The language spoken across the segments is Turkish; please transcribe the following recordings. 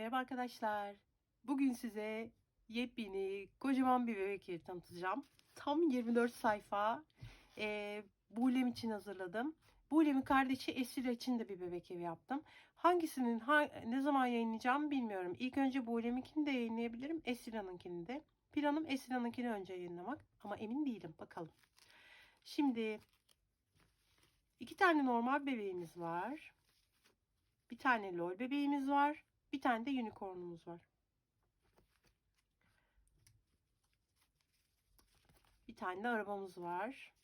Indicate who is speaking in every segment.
Speaker 1: Merhaba arkadaşlar. Bugün size yepyeni kocaman bir bebek evi tanıtacağım. Tam 24 sayfa. Ee, Buğlem için hazırladım. Buğlem'in kardeşi Esra için de bir bebek evi yaptım. Hangisinin ha- ne zaman yayınlayacağımı bilmiyorum. İlk önce Buğlem'inkini de yayınlayabilirim. Esra'nınkini de. Planım Esra'nınkini önce yayınlamak. Ama emin değilim. Bakalım. Şimdi iki tane normal bebeğimiz var. Bir tane lol bebeğimiz var. Bir tane de unicornumuz var. Bir tane de arabamız var.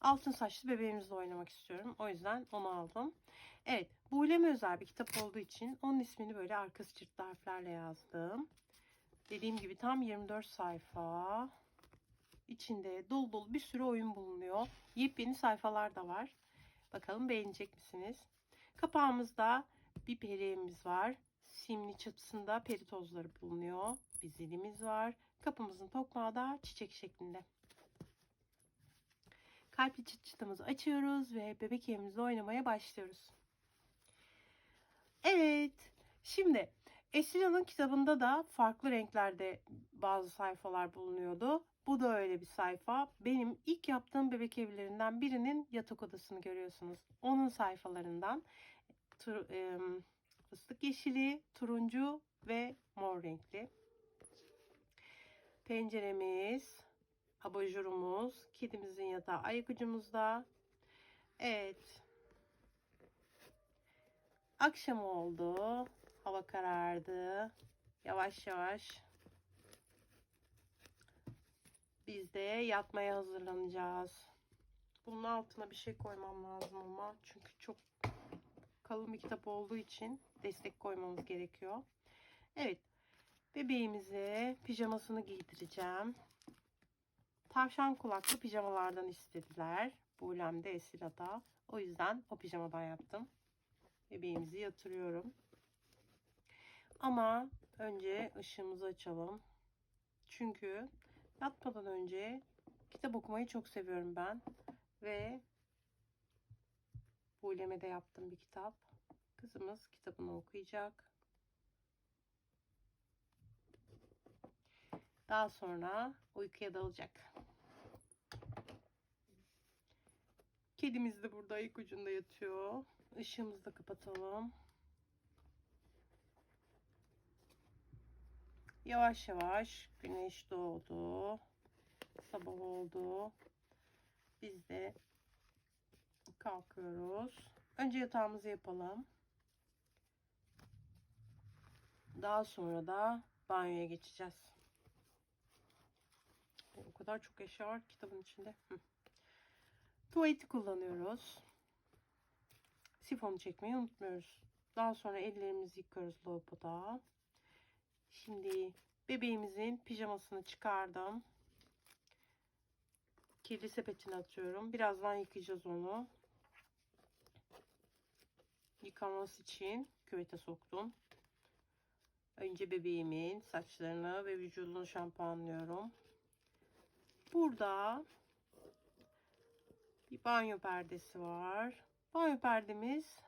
Speaker 1: Altın saçlı bebeğimizle oynamak istiyorum. O yüzden onu aldım. Evet. Bu uleme özel bir kitap olduğu için onun ismini böyle arkası çırptı harflerle yazdım. Dediğim gibi tam 24 sayfa. İçinde dolu dolu bir sürü oyun bulunuyor. Yepyeni sayfalar da var. Bakalım beğenecek misiniz? Kapağımızda bir periğimiz var. Simli çatısında peri tozları bulunuyor. Bir zilimiz var. Kapımızın tokmağı da çiçek şeklinde. Kalpli çıt çıtımızı açıyoruz ve bebek evimizde oynamaya başlıyoruz. Evet. Şimdi Esra'nın kitabında da farklı renklerde bazı sayfalar bulunuyordu. Bu da öyle bir sayfa. Benim ilk yaptığım bebek evlerinden birinin yatak odasını görüyorsunuz. Onun sayfalarından tur, e, fıstık yeşili, turuncu ve mor renkli. Penceremiz, abajurumuz, kedimizin yatağı ayak ucumuzda. Evet. Akşam oldu. Hava karardı. Yavaş yavaş biz de yatmaya hazırlanacağız. Bunun altına bir şey koymam lazım ama çünkü çok kalın bir kitap olduğu için destek koymamız gerekiyor. Evet. Bebeğimize pijamasını giydireceğim. Tavşan kulaklı pijamalardan istediler. Buğlem'de Esra'da. O yüzden o pijamadan yaptım. Bebeğimizi yatırıyorum. Ama önce ışığımızı açalım. Çünkü yatmadan önce kitap okumayı çok seviyorum ben. Ve bu de yaptım bir kitap. Kızımız kitabını okuyacak. Daha sonra uykuya dalacak. Kedimiz de burada ilk ucunda yatıyor. Işığımızı da kapatalım. Yavaş yavaş güneş doğdu. Sabah oldu. Biz de kalkıyoruz. Önce yatağımızı yapalım. Daha sonra da banyoya geçeceğiz. O kadar çok eşya var kitabın içinde. Tuvaleti kullanıyoruz. Sifonu çekmeyi unutmuyoruz. Daha sonra ellerimizi yıkıyoruz lavaboda. Şimdi bebeğimizin pijamasını çıkardım. Kirli sepetine atıyorum. Birazdan yıkayacağız onu. Yıkaması için küvete soktum. Önce bebeğimin saçlarını ve vücudunu şampuanlıyorum. Burada bir banyo perdesi var. Banyo perdemiz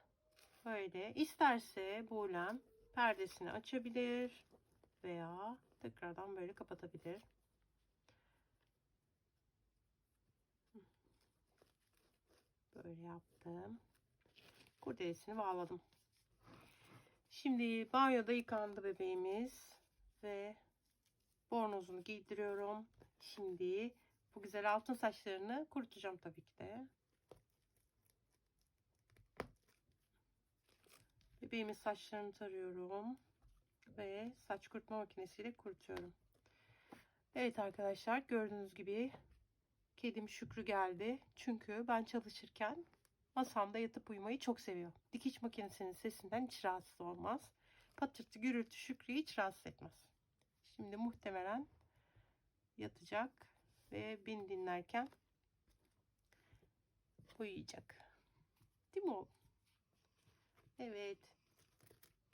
Speaker 1: böyle. İsterse Buğlem perdesini açabilir veya tekrardan böyle kapatabilir. Böyle yaptım. Kurdelesini bağladım. Şimdi banyoda yıkandı bebeğimiz ve bornozunu giydiriyorum. Şimdi bu güzel altın saçlarını kurutacağım tabii ki de. Bebeğimin saçlarını tarıyorum ve saç kurutma makinesiyle kurutuyorum. Evet arkadaşlar gördüğünüz gibi kedim Şükrü geldi. Çünkü ben çalışırken masamda yatıp uyumayı çok seviyor. Dikiş makinesinin sesinden hiç rahatsız olmaz. Patırtı gürültü Şükrü'yü hiç rahatsız etmez. Şimdi muhtemelen yatacak ve beni dinlerken uyuyacak. Değil mi oğlum? Evet.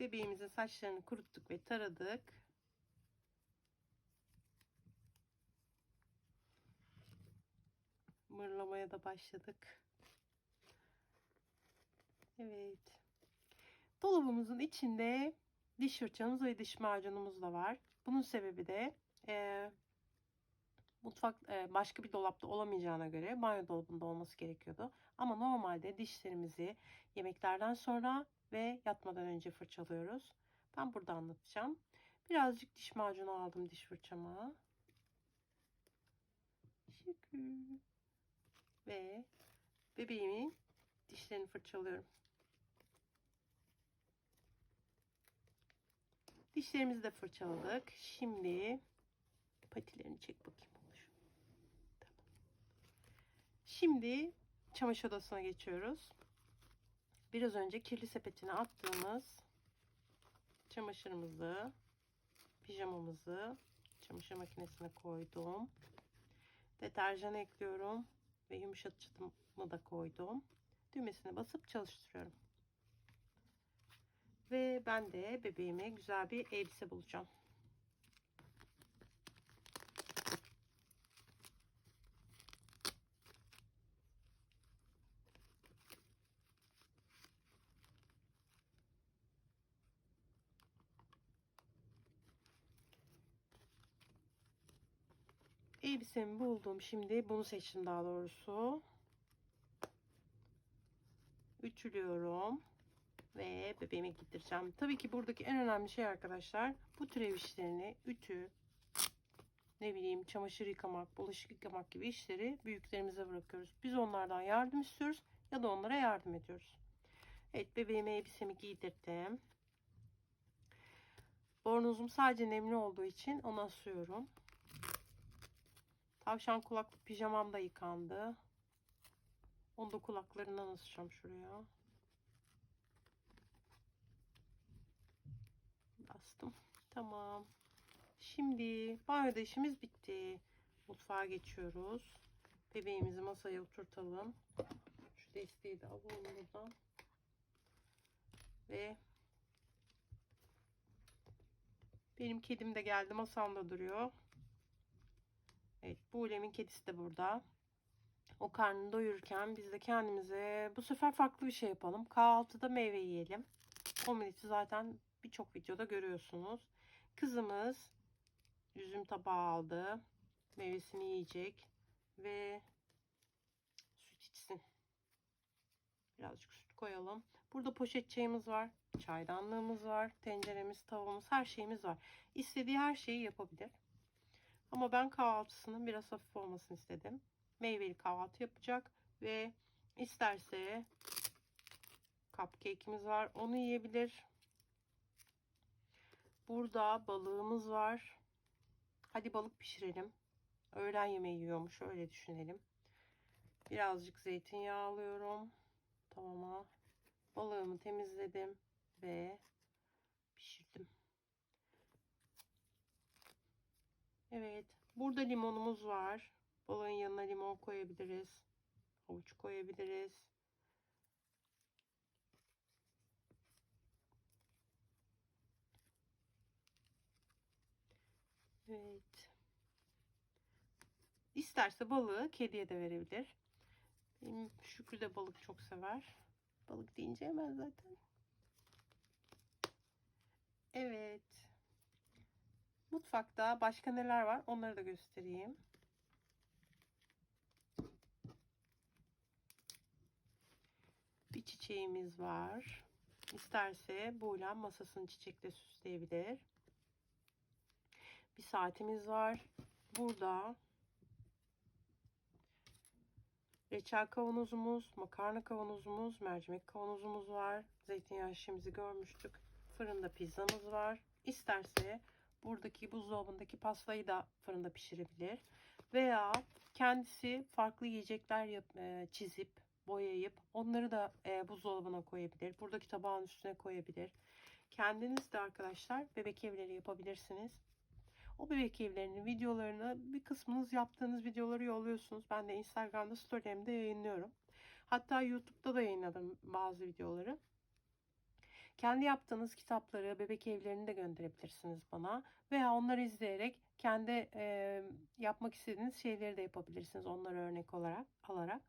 Speaker 1: Bebeğimizin saçlarını kuruttuk ve taradık. Mırlamaya da başladık. Evet. Dolabımızın içinde diş fırçamız ve diş macunumuz da var. Bunun sebebi de e, mutfak e, başka bir dolapta olamayacağına göre banyo dolabında olması gerekiyordu. Ama normalde dişlerimizi yemeklerden sonra ve yatmadan önce fırçalıyoruz. Ben burada anlatacağım. Birazcık diş macunu aldım diş fırçama. Şükür. Ve bebeğimin dişlerini fırçalıyorum. Dişlerimizi de fırçaladık. Şimdi patilerini çek bakayım. Olur. Tamam. Şimdi çamaşır odasına geçiyoruz. Biraz önce kirli sepetine attığımız çamaşırımızı, pijamamızı çamaşır makinesine koydum. Deterjan ekliyorum ve yumuşatıcımı da koydum. Düğmesine basıp çalıştırıyorum. Ve ben de bebeğime güzel bir elbise bulacağım. Elbisemi buldum. Şimdi bunu seçtim daha doğrusu. Ütülüyorum ve bebeğime giydireceğim. Tabii ki buradaki en önemli şey arkadaşlar bu türev işlerini ütü, ne bileyim çamaşır yıkamak, bulaşık yıkamak gibi işleri büyüklerimize bırakıyoruz. Biz onlardan yardım istiyoruz ya da onlara yardım ediyoruz. Evet bebeğime elbisemi giydirdim. Bornozum sadece nemli olduğu için onu asıyorum. Tavşan kulaklı pijamam da yıkandı. Onu da kulaklarından asacağım şuraya. Tamam. Şimdi banyoda işimiz bitti. Mutfağa geçiyoruz. Bebeğimizi masaya oturtalım. Şu desteği de alalım buradan. Ve benim kedim de geldi masamda duruyor. Evet Buğlem'in kedisi de burada. O karnını doyururken biz de kendimize bu sefer farklı bir şey yapalım. Kahvaltıda meyve yiyelim. Omeleti zaten birçok videoda görüyorsunuz. Kızımız üzüm tabağı aldı. Meyvesini yiyecek. Ve süt içsin. Birazcık süt koyalım. Burada poşet çayımız var. Çaydanlığımız var. Tenceremiz, tavamız, her şeyimiz var. İstediği her şeyi yapabilir. Ama ben kahvaltısının biraz hafif olmasını istedim. Meyveli kahvaltı yapacak ve isterse cupcake'imiz var. Onu yiyebilir. Burada balığımız var. Hadi balık pişirelim. Öğlen yemeği yiyormuş. Öyle düşünelim. Birazcık zeytinyağı alıyorum. Tamam. Balığımı temizledim ve pişirdim. Evet. Burada limonumuz var. Balığın yanına limon koyabiliriz. Havuç koyabiliriz. Evet. İsterse balığı kediye de verebilir. Benim Şükrü de balık çok sever. Balık deyince hemen zaten. Evet. Mutfakta başka neler var onları da göstereyim. Bir çiçeğimiz var. İsterse Buğlem masasını çiçekle süsleyebilir. Bir saatimiz var. Burada reçel kavanozumuz, makarna kavanozumuz, mercimek kavanozumuz var. Zeytinyağı şişemizi görmüştük. Fırında pizzamız var. İsterse buradaki buzdolabındaki pastayı da fırında pişirebilir. Veya kendisi farklı yiyecekler yap, e, çizip boyayıp onları da e, buzdolabına koyabilir. Buradaki tabağın üstüne koyabilir. Kendiniz de arkadaşlar bebek evleri yapabilirsiniz. O bebek evlerinin videolarını bir kısmınız yaptığınız videoları yolluyorsunuz. Ben de Instagram'da storylerimde yayınlıyorum. Hatta YouTube'da da yayınladım bazı videoları. Kendi yaptığınız kitapları, bebek evlerini de gönderebilirsiniz bana. Veya onları izleyerek kendi e, yapmak istediğiniz şeyleri de yapabilirsiniz onları örnek olarak alarak.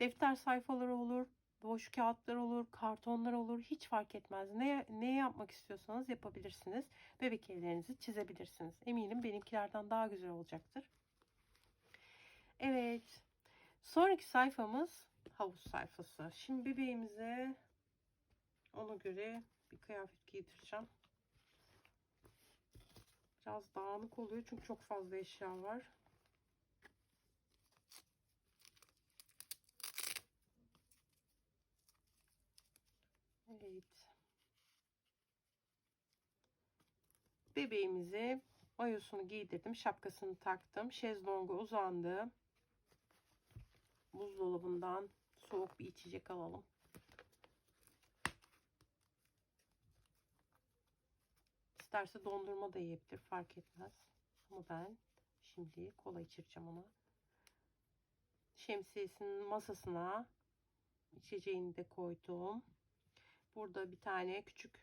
Speaker 1: Defter sayfaları olur, boş kağıtlar olur, kartonlar olur. Hiç fark etmez. Ne, ne yapmak istiyorsanız yapabilirsiniz. Bebek evlerinizi çizebilirsiniz. Eminim benimkilerden daha güzel olacaktır. Evet. Sonraki sayfamız havuz sayfası. Şimdi bebeğimize ona göre bir kıyafet giydireceğim. Biraz dağınık oluyor çünkü çok fazla eşya var. Evet. Bebeğimizi mayosunu giydirdim. Şapkasını taktım. Şezlonga uzandı. Buzdolabından soğuk bir içecek alalım. İsterse dondurma da yiyebilir. Fark etmez. Ama ben şimdi kola içireceğim ona. Şemsiyesinin masasına içeceğini de koydum. Burada bir tane küçük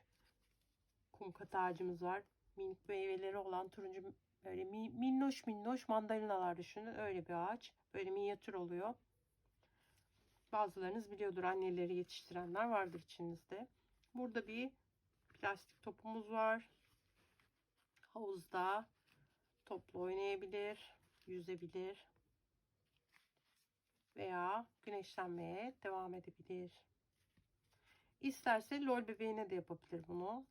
Speaker 1: kum kat var. Minik meyveleri olan turuncu böyle minnoş minnoş mandalinalar düşünün. Öyle bir ağaç. Böyle minyatür oluyor. Bazılarınız biliyordur anneleri yetiştirenler vardır içinizde. Burada bir plastik topumuz var. Havuzda topla oynayabilir, yüzebilir veya güneşlenmeye devam edebilir. İsterse lol bebeğine de yapabilir bunu.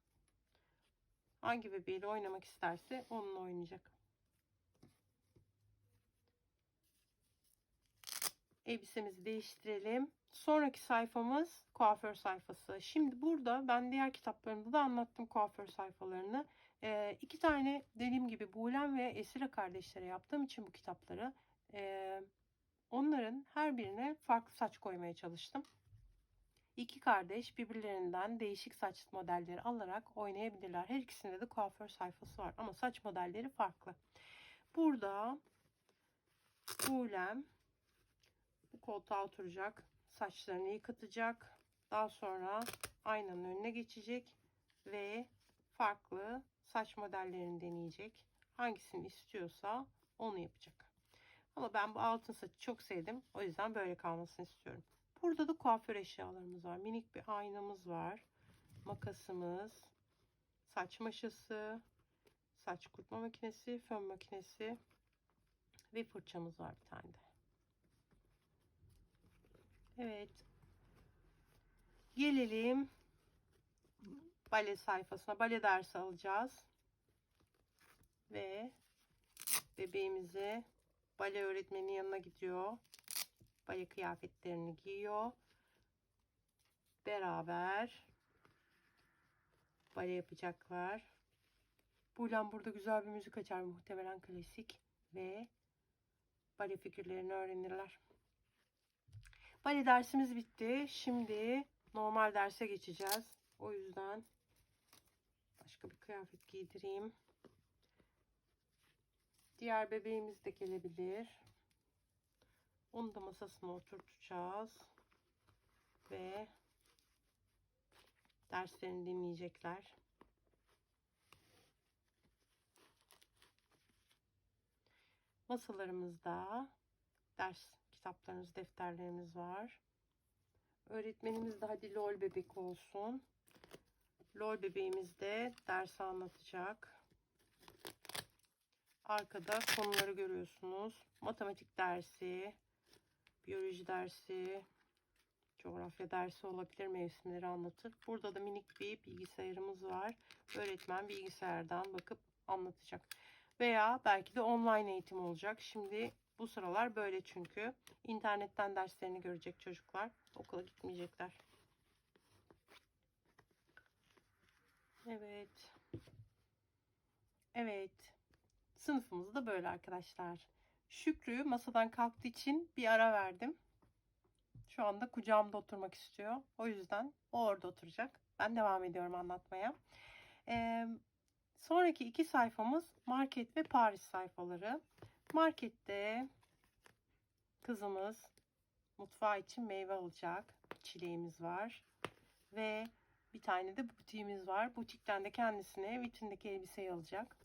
Speaker 1: Hangi bebeğiyle oynamak isterse onunla oynayacak. Elbisemizi değiştirelim. Sonraki sayfamız kuaför sayfası. Şimdi burada ben diğer kitaplarımda da anlattım kuaför sayfalarını. Ee, iki tane dediğim gibi Buğlem ve Esira kardeşlere yaptığım için bu kitapları e, onların her birine farklı saç koymaya çalıştım. İki kardeş birbirlerinden değişik saç modelleri alarak oynayabilirler. Her ikisinde de kuaför sayfası var ama saç modelleri farklı. Burada Buğlem bu koltuğa oturacak. Saçlarını yıkatacak. Daha sonra aynanın önüne geçecek ve farklı saç modellerini deneyecek. Hangisini istiyorsa onu yapacak. Ama ben bu altın saçı çok sevdim. O yüzden böyle kalmasını istiyorum. Burada da kuaför eşyalarımız var. Minik bir aynamız var. Makasımız, saç maşası, saç kurutma makinesi, fön makinesi ve fırçamız var bir tane de. Evet. Gelelim bale sayfasına. Bale dersi alacağız. Ve bebeğimizi bale öğretmenin yanına gidiyor. Bale kıyafetlerini giyiyor. Beraber bale yapacaklar. Bulan burada güzel bir müzik açar muhtemelen klasik ve bale figürlerini öğrenirler. Bale dersimiz bitti. Şimdi normal derse geçeceğiz. O yüzden başka bir kıyafet giydireyim. Diğer bebeğimiz de gelebilir. Onu da masasına oturtacağız. Ve derslerini dinleyecekler. Masalarımızda ders kitaplarımız, defterlerimiz var. Öğretmenimiz de hadi lol bebek olsun. Lol bebeğimiz de ders anlatacak. Arkada konuları görüyorsunuz. Matematik dersi, biyoloji dersi, coğrafya dersi olabilir mevsimleri anlatır. Burada da minik bir bilgisayarımız var. Öğretmen bilgisayardan bakıp anlatacak. Veya belki de online eğitim olacak. Şimdi bu sıralar böyle çünkü. internetten derslerini görecek çocuklar. Okula gitmeyecekler. Evet. Evet. Sınıfımız da böyle arkadaşlar. Şükrü masadan kalktığı için bir ara verdim. Şu anda kucağımda oturmak istiyor. O yüzden o orada oturacak. Ben devam ediyorum anlatmaya. Ee, sonraki iki sayfamız market ve Paris sayfaları. Markette kızımız mutfağı için meyve alacak. Çileğimiz var. Ve bir tane de butiğimiz var. Butikten de kendisine vitrindeki elbiseyi alacak.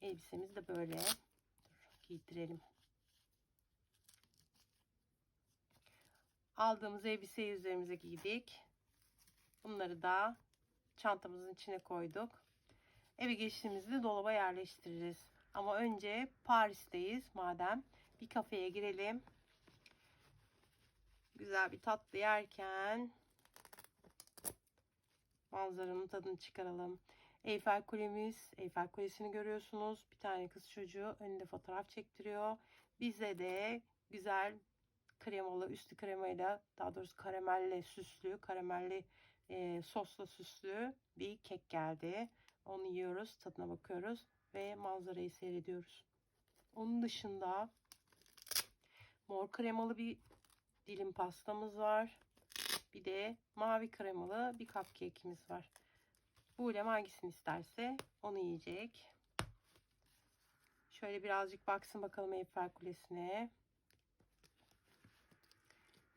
Speaker 1: Elbisemiz de böyle. Giydirelim. aldığımız elbiseyi üzerimize giydik. Bunları da çantamızın içine koyduk. Eve geçtiğimizde dolaba yerleştiririz. Ama önce Paris'teyiz madem. Bir kafeye girelim. Güzel bir tatlı yerken manzaranın tadını çıkaralım. Eyfel Kulemiz, Eyfel Kulesi'ni görüyorsunuz. Bir tane kız çocuğu önünde fotoğraf çektiriyor. Bize de güzel kremalı, üstü kremayla, daha doğrusu karamelle süslü, karamelli e, sosla süslü bir kek geldi. Onu yiyoruz, tadına bakıyoruz ve manzarayı seyrediyoruz. Onun dışında mor kremalı bir dilim pastamız var. Bir de mavi kremalı bir cupcake'imiz var. Bu ile hangisini isterse onu yiyecek. Şöyle birazcık baksın bakalım Eyfel Kulesi'ne.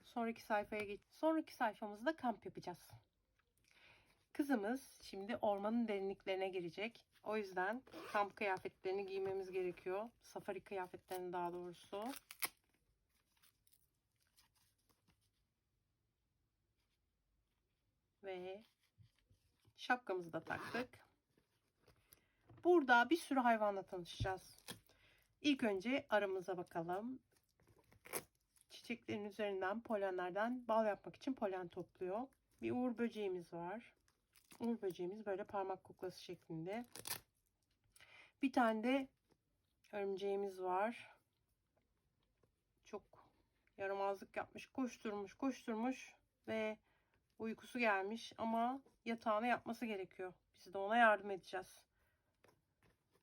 Speaker 1: Sonraki sayfaya geç. Sonraki sayfamızda kamp yapacağız. Kızımız şimdi ormanın derinliklerine girecek. O yüzden kamp kıyafetlerini giymemiz gerekiyor. Safari kıyafetlerini daha doğrusu. Ve şapkamızı da taktık. Burada bir sürü hayvanla tanışacağız. İlk önce arımıza bakalım. Çiçeklerin üzerinden polenlerden bal yapmak için polen topluyor. Bir uğur böceğimiz var. Uğur böceğimiz böyle parmak kuklası şeklinde. Bir tane de örümceğimiz var. Çok yaramazlık yapmış, koşturmuş, koşturmuş ve uykusu gelmiş ama yatağını yapması gerekiyor. Biz de ona yardım edeceğiz.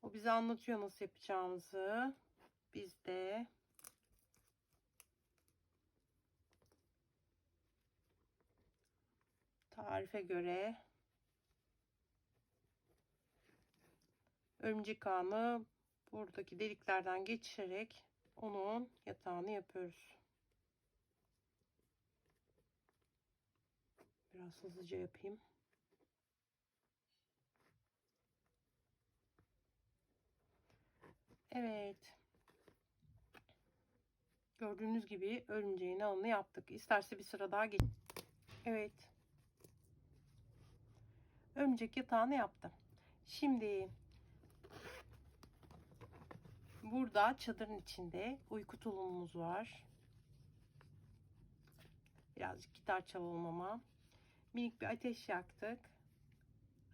Speaker 1: O bize anlatıyor nasıl yapacağımızı. Biz de tarife göre örümcek ağını buradaki deliklerden geçirerek onun yatağını yapıyoruz. Biraz hızlıca yapayım. Evet. Gördüğünüz gibi örümceğin ağını yaptık. İsterse bir sıra daha geç. Evet. Örümcek yatağını yaptım. Şimdi burada çadırın içinde uyku tulumumuz var. Birazcık gitar çalalım ama. Minik bir ateş yaktık.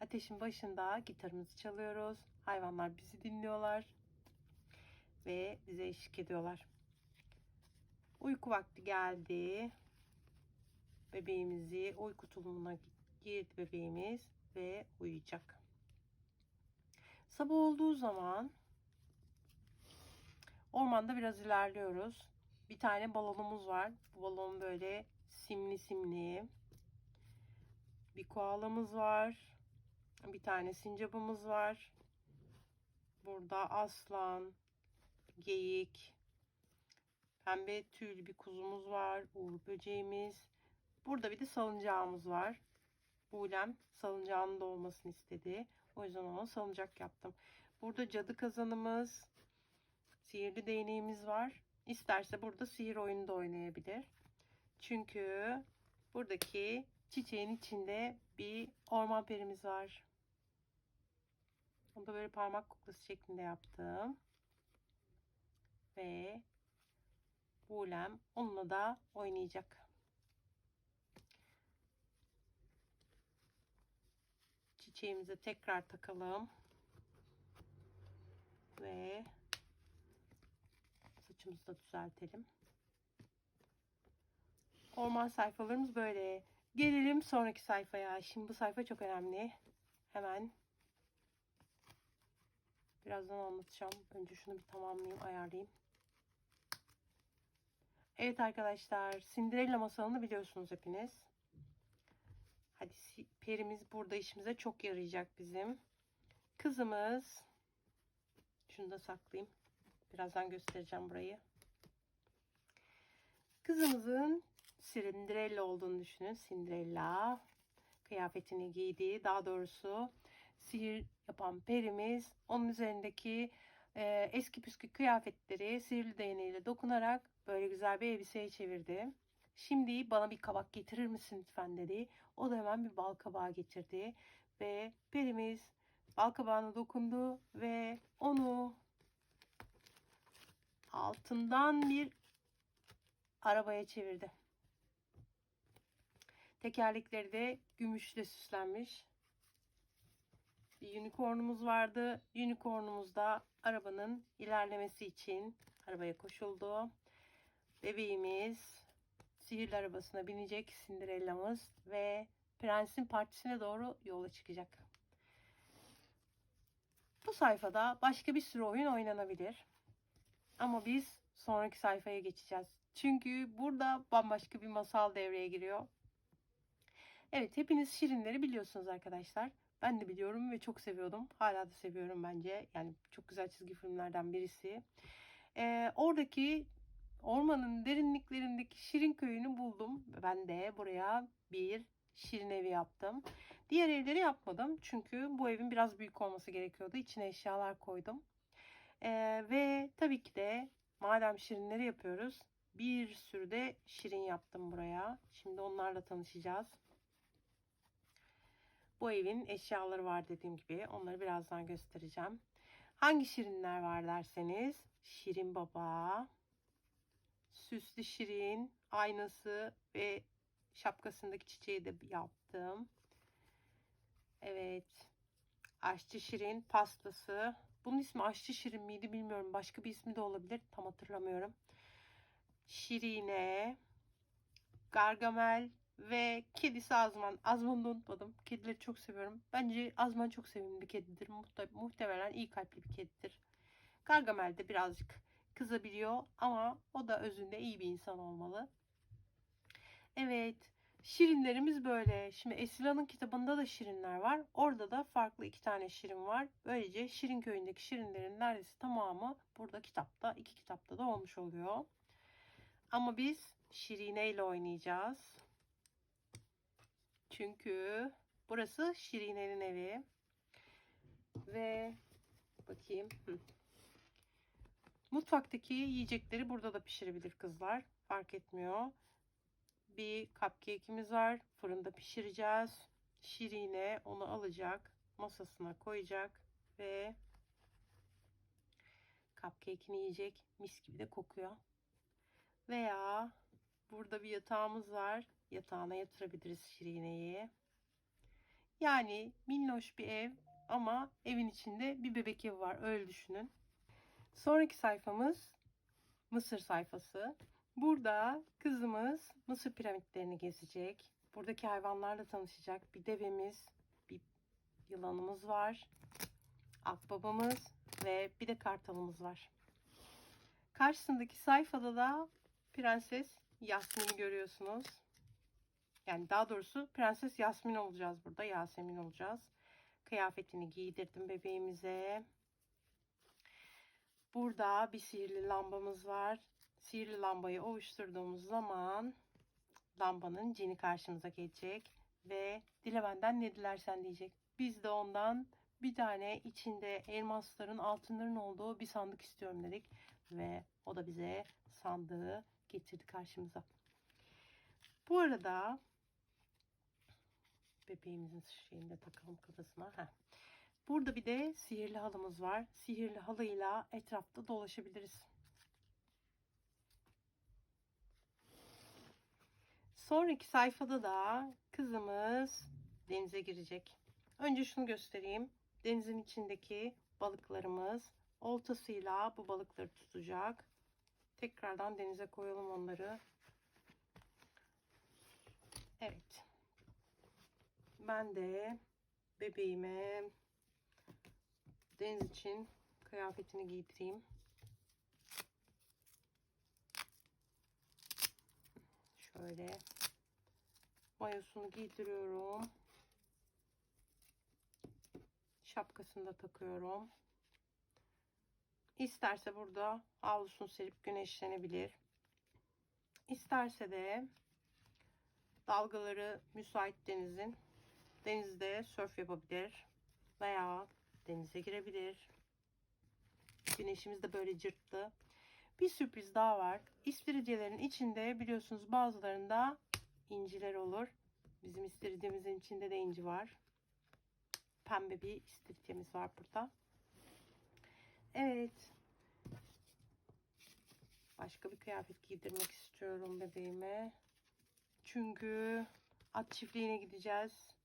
Speaker 1: Ateşin başında gitarımızı çalıyoruz. Hayvanlar bizi dinliyorlar. Ve bize eşlik ediyorlar. Uyku vakti geldi. Bebeğimizi uyku tulumuna girdi bebeğimiz ve uyuyacak. Sabah olduğu zaman ormanda biraz ilerliyoruz. Bir tane balonumuz var. Bu balon böyle simli simli. Bir koalamız var. Bir tane sincapımız var. Burada aslan, geyik, pembe tüylü bir kuzumuz var. Uğur böceğimiz. Burada bir de salıncağımız var. Buğlem salıncağının da olmasını istedi. O yüzden ona salıncak yaptım. Burada cadı kazanımız, sihirli değneğimiz var. İsterse burada sihir oyunu da oynayabilir. Çünkü buradaki çiçeğin içinde bir orman perimiz var. Onu da böyle parmak kuklası şeklinde yaptım. Ve Buğlem onunla da oynayacak. Çiçeğimizi tekrar takalım. Ve saçımızı da düzeltelim. Orman sayfalarımız böyle. Gelelim sonraki sayfaya. Şimdi bu sayfa çok önemli. Hemen birazdan anlatacağım. Önce şunu bir tamamlayayım, ayarlayayım. Evet arkadaşlar, Cinderella masalını biliyorsunuz hepiniz. Hadi perimiz burada işimize çok yarayacak bizim. Kızımız şunu da saklayayım. Birazdan göstereceğim burayı. Kızımızın Cinderella olduğunu düşünün. Cinderella kıyafetini giydi. Daha doğrusu sihir yapan perimiz onun üzerindeki e, eski püskü kıyafetleri sihirli değneğiyle dokunarak böyle güzel bir elbiseye çevirdi. Şimdi bana bir kabak getirir misin lütfen dedi. O da hemen bir bal kabağı getirdi. Ve perimiz bal kabağına dokundu ve onu altından bir arabaya çevirdi. Tekerlekleri de gümüşle süslenmiş. Bir unicornumuz vardı. Unicornumuz da arabanın ilerlemesi için arabaya koşuldu. Bebeğimiz sihirli arabasına binecek Cinderella'mız ve prensin partisine doğru yola çıkacak. Bu sayfada başka bir sürü oyun oynanabilir. Ama biz sonraki sayfaya geçeceğiz. Çünkü burada bambaşka bir masal devreye giriyor. Evet hepiniz Şirinleri biliyorsunuz arkadaşlar. Ben de biliyorum ve çok seviyordum. Hala da seviyorum bence. Yani çok güzel çizgi filmlerden birisi. Ee, oradaki ormanın derinliklerindeki Şirin köyünü buldum. Ben de buraya bir Şirin evi yaptım. Diğer evleri yapmadım. Çünkü bu evin biraz büyük olması gerekiyordu. İçine eşyalar koydum. Ee, ve tabii ki de madem Şirinleri yapıyoruz. Bir sürü de Şirin yaptım buraya. Şimdi onlarla tanışacağız. Bu evin eşyaları var dediğim gibi. Onları birazdan göstereceğim. Hangi şirinler var derseniz. Şirin Baba, Süslü Şirin, aynası ve şapkasındaki çiçeği de yaptım. Evet. Aşçı Şirin pastası. Bunun ismi Aşçı Şirin miydi bilmiyorum. Başka bir ismi de olabilir. Tam hatırlamıyorum. Şirine, Gargamel ve kedisi Azman. Azman'ı da unutmadım. Kedileri çok seviyorum. Bence Azman çok sevimli bir kedidir. Muhte muhtemelen iyi kalpli bir kedidir. Gargamel de birazcık kızabiliyor ama o da özünde iyi bir insan olmalı. Evet. Şirinlerimiz böyle. Şimdi Esila'nın kitabında da şirinler var. Orada da farklı iki tane şirin var. Böylece Şirin köyündeki şirinlerin neredeyse tamamı burada kitapta, iki kitapta da olmuş oluyor. Ama biz Şirine ile oynayacağız. Çünkü burası Şirine'nin evi. Ve bakayım. Hı. Mutfaktaki yiyecekleri burada da pişirebilir kızlar. Fark etmiyor. Bir cupcake'imiz var. Fırında pişireceğiz. Şirine onu alacak. Masasına koyacak. Ve cupcake'ini yiyecek. Mis gibi de kokuyor. Veya burada bir yatağımız var. Yatağına yatırabiliriz Şirine'yi. Yani minnoş bir ev ama evin içinde bir bebek evi var. Öyle düşünün. Sonraki sayfamız Mısır sayfası. Burada kızımız Mısır piramitlerini gezecek. Buradaki hayvanlarla tanışacak. Bir devemiz, bir yılanımız var. Akbabamız ve bir de kartalımız var. Karşısındaki sayfada da Prenses Yasmin'i görüyorsunuz. Yani daha doğrusu Prenses Yasmin olacağız burada. Yasemin olacağız. Kıyafetini giydirdim bebeğimize. Burada bir sihirli lambamız var. Sihirli lambayı oluşturduğumuz zaman lambanın cini karşımıza gelecek ve dile benden ne dilersen diyecek. Biz de ondan bir tane içinde elmasların, altınların olduğu bir sandık istiyorum dedik ve o da bize sandığı getirdi karşımıza. Bu arada bebeğimizin şeyini de takalım kafasına. Heh. Burada bir de sihirli halımız var. Sihirli halıyla etrafta dolaşabiliriz. Sonraki sayfada da kızımız denize girecek. Önce şunu göstereyim. Denizin içindeki balıklarımız oltasıyla bu balıkları tutacak. Tekrardan denize koyalım onları. Evet. Ben de bebeğime deniz için kıyafetini giydireyim. Şöyle mayosunu giydiriyorum. Şapkasını da takıyorum. İsterse burada havlusunu serip güneşlenebilir. İsterse de dalgaları müsait denizin denizde surf yapabilir veya denize girebilir. Güneşimiz de böyle cırttı. Bir sürpriz daha var. İstiridye'lerin içinde biliyorsunuz bazılarında inciler olur. Bizim istiridyemizin içinde de inci var. Pembe bir istiridyemiz var burada. Evet. Başka bir kıyafet giydirmek istiyorum bebeğime. Çünkü at çiftliğine gideceğiz.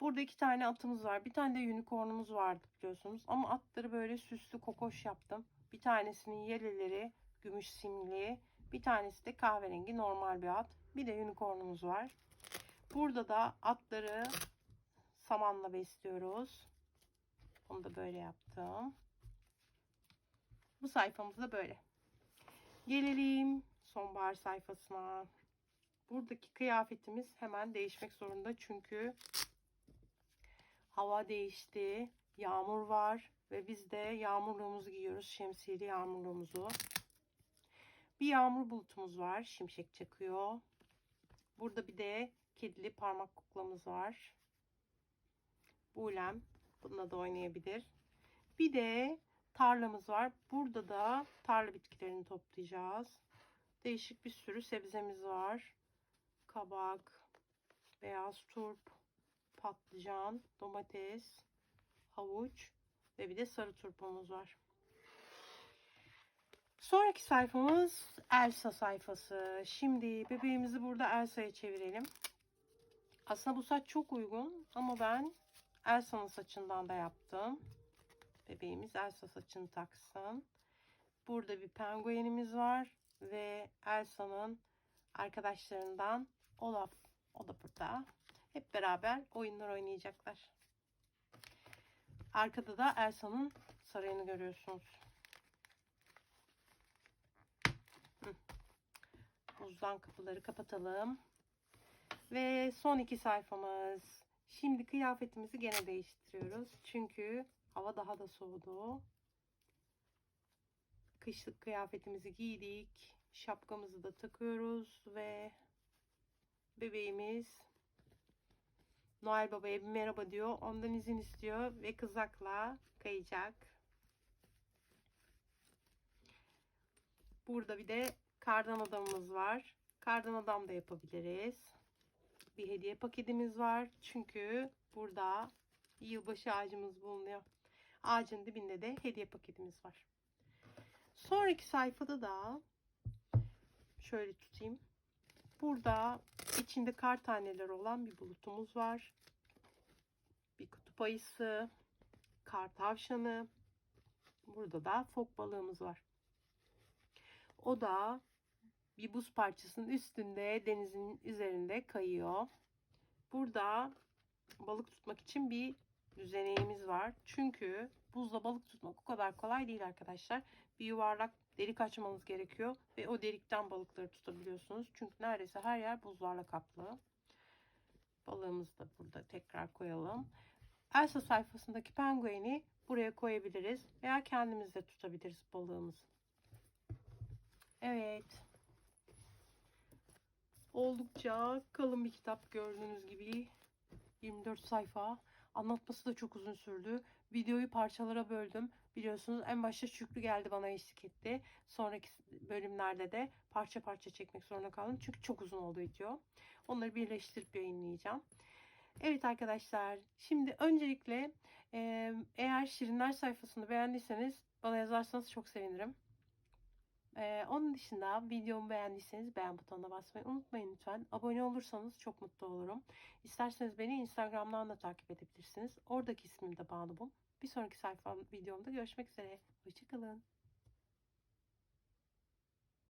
Speaker 1: Burada iki tane atımız var. Bir tane de unicornumuz vardı biliyorsunuz. Ama atları böyle süslü kokoş yaptım. Bir tanesinin yeleleri gümüş simli. Bir tanesi de kahverengi normal bir at. Bir de unicornumuz var. Burada da atları samanla besliyoruz. Onu da böyle yaptım. Bu sayfamız da böyle. Gelelim sonbahar sayfasına. Buradaki kıyafetimiz hemen değişmek zorunda çünkü hava değişti. Yağmur var ve biz de yağmurluğumuzu giyiyoruz. Şemsiyeli yağmurluğumuzu. Bir yağmur bulutumuz var. Şimşek çakıyor. Burada bir de kedili parmak kuklamız var. Bulem. Bununla da oynayabilir. Bir de tarlamız var. Burada da tarla bitkilerini toplayacağız. Değişik bir sürü sebzemiz var. Kabak, beyaz turp, patlıcan, domates, havuç ve bir de sarı turpumuz var. Sonraki sayfamız Elsa sayfası. Şimdi bebeğimizi burada Elsa'ya çevirelim. Aslında bu saç çok uygun ama ben Elsa'nın saçından da yaptım. Bebeğimiz Elsa saçını taksın. Burada bir penguenimiz var ve Elsa'nın arkadaşlarından Olaf o da burada. Hep beraber oyunlar oynayacaklar. Arkada da Elsa'nın sarayını görüyorsunuz. Buzdan kapıları kapatalım. Ve son iki sayfamız. Şimdi kıyafetimizi gene değiştiriyoruz. Çünkü hava daha da soğudu. Kışlık kıyafetimizi giydik. Şapkamızı da takıyoruz ve bebeğimiz Noel Baba'ya bir merhaba diyor. Ondan izin istiyor ve kızakla kayacak. Burada bir de kardan adamımız var. Kardan adam da yapabiliriz. Bir hediye paketimiz var. Çünkü burada yılbaşı ağacımız bulunuyor. Ağacın dibinde de hediye paketimiz var. Sonraki sayfada da şöyle tutayım. Burada içinde kar taneleri olan bir bulutumuz var. Bir kutup ayısı, kar tavşanı. Burada da fok balığımız var. O da bir buz parçasının üstünde denizin üzerinde kayıyor. Burada balık tutmak için bir düzeneğimiz var. Çünkü buzla balık tutmak o kadar kolay değil arkadaşlar. Bir yuvarlak delik açmanız gerekiyor ve o delikten balıkları tutabiliyorsunuz. Çünkü neredeyse her yer buzlarla kaplı. Balığımızı da burada tekrar koyalım. Elsa sayfasındaki pengueni buraya koyabiliriz veya kendimiz de tutabiliriz balığımızı. Evet. Oldukça kalın bir kitap gördüğünüz gibi. 24 sayfa. Anlatması da çok uzun sürdü. Videoyu parçalara böldüm. Biliyorsunuz en başta Şükrü geldi bana eşlik etti. Sonraki bölümlerde de parça parça çekmek zorunda kaldım. Çünkü çok uzun oldu video. Onları birleştirip yayınlayacağım. Evet arkadaşlar. Şimdi öncelikle eğer Şirinler sayfasını beğendiyseniz bana yazarsanız çok sevinirim. Ee, onun dışında videomu beğendiyseniz beğen butonuna basmayı unutmayın lütfen. Abone olursanız çok mutlu olurum. İsterseniz beni Instagram'dan da takip edebilirsiniz. Oradaki ismim de Bağlı Bir sonraki sayfa videomda görüşmek üzere. Hoşçakalın.